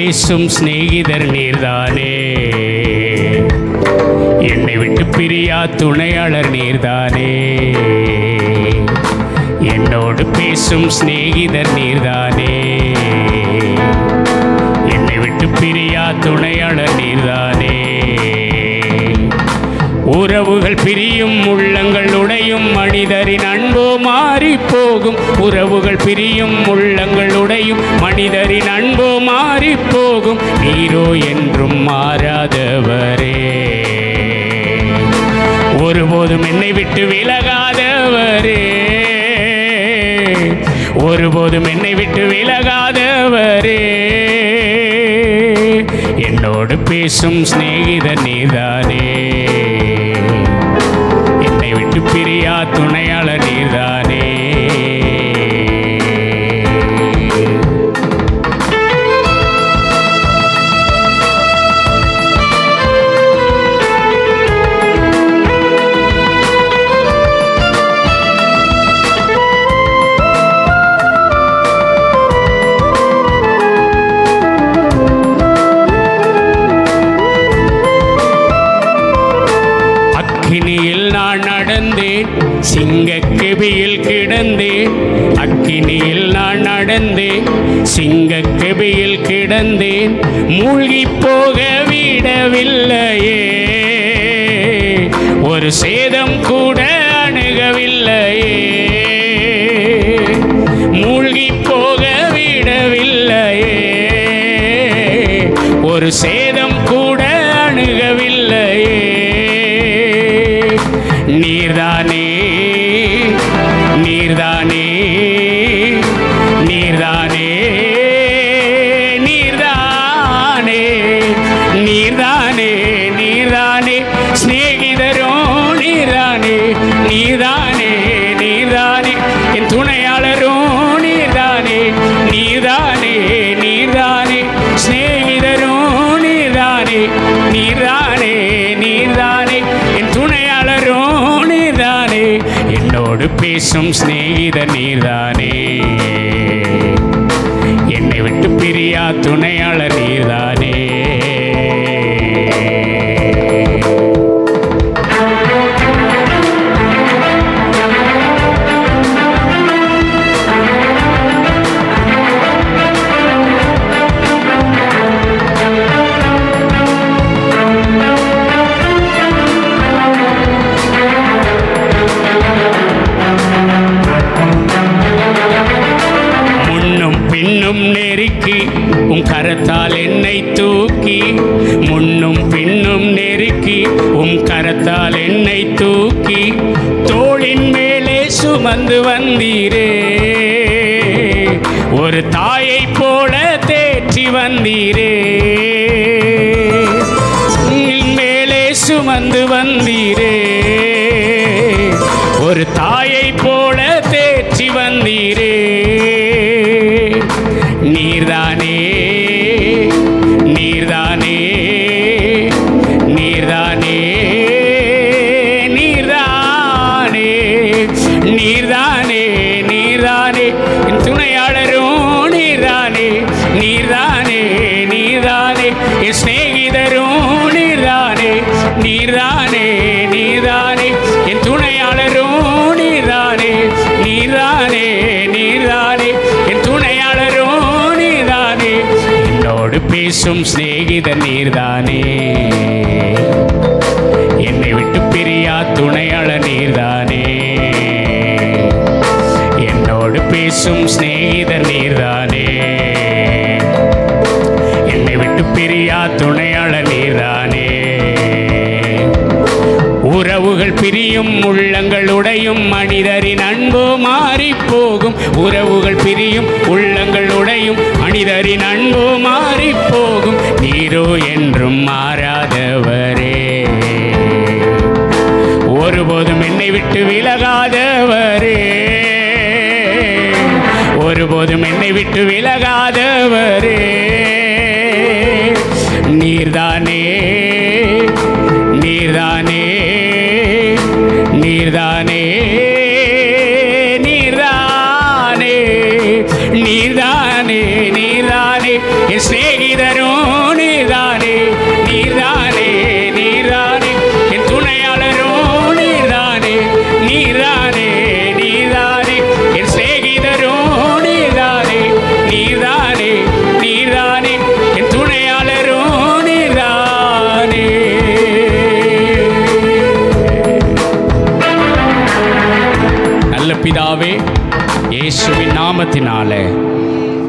பேசும் சிநேகிதர் நீர்தானே? என்னை விட்டு பிரியா துணையாளர் நீர்தானே? என்னோடு பேசும் சிநேகிதர் நீர்தானே? என்னை விட்டு பிரியா துணையாளர் நீர்தானே? உறவுகள் பிரியும் உள்ளங்கள் உடையும் மனிதரின் அன்போ மாறி போகும் உறவுகள் பிரியும் உள்ளங்கள் உடையும் மனிதரின் அன்போ மாறி போகும் நீரோ என்றும் மாறாதவரே. ஒருபோதும் என்னை விட்டு விலகாதவரே. ஒருபோதும் என்னை விட்டு விலகாதவரே. என்னோடு பேசும் சிநேகிதர் நீதானே. நடந்தேன் சிங்கக் கெபியில் கிடந்தேன். அக்கினியில் நான் நடந்தேன். சிங்கக் கெபியில் கிடந்தேன். மூழ்கி போக விடவில்லையே. ஒரு சேதம் கூட அணுகவில்லையே. மூழ்கி போக விடவில்லையே. ஒரு சேதம் நீர்தானே என்னோடு பேசும் சிநேகித நீர்தானே. என்னை விட்டு பிரியா துணையாளர் நீர்தான் உம் கரத்தால் என்னை தூக்கி முன்னும் பின்னும் நெருக்கி உம் கரத்தால் என்னை தூக்கி தோளின் மேலே சுமந்து வந்தீரே. ஒரு தாயை போல தேற்றி வந்தீரே. மேலே சுமந்து வந்தீரே. ஒரு தாய் நீர்தானே பேசும் சிநேகித நீர்தானே? என்னை விட்டு பிரியா துணையாளர் நீர்தானே? என்னோடு பேசும் சிநேகித நீர்தானே? என்னை விட்டு பிரியா துணையாளர் நீர்தானே? உறவுகள் பிரியும் உள்ளங்களுடையும் மனிதரின் அன்போ மாறி போகும். உறவுகள் பிரியும் உள்ளங்கள் உடையும். மனிதரின் அன்போ மாறி போகும். நீரோ என்றும் மாறாதவரே. ஒருபோதும் என்னை விட்டு விலகாதவரே. ஒருபோதும் என்னை விட்டு விலகாதவரே. நீர்தானே நீர்தானே நீர்தான். நீர்தானே நீர்தானே. என் சிநேகிதரும் நீர்தானே நீர்தானே நீர்தானே. என் துணையாளரும் நீர்தானே நீர்தானே நீர்தானே. என் சிநேகிதரும் நீர்தானே நீர்தானே நீர்தானே. என் துணையாளரும் நீர்தானே. நல்ல பிதாவே இயேசுவின் நாமத்தினால்.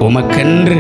உமக்கென்று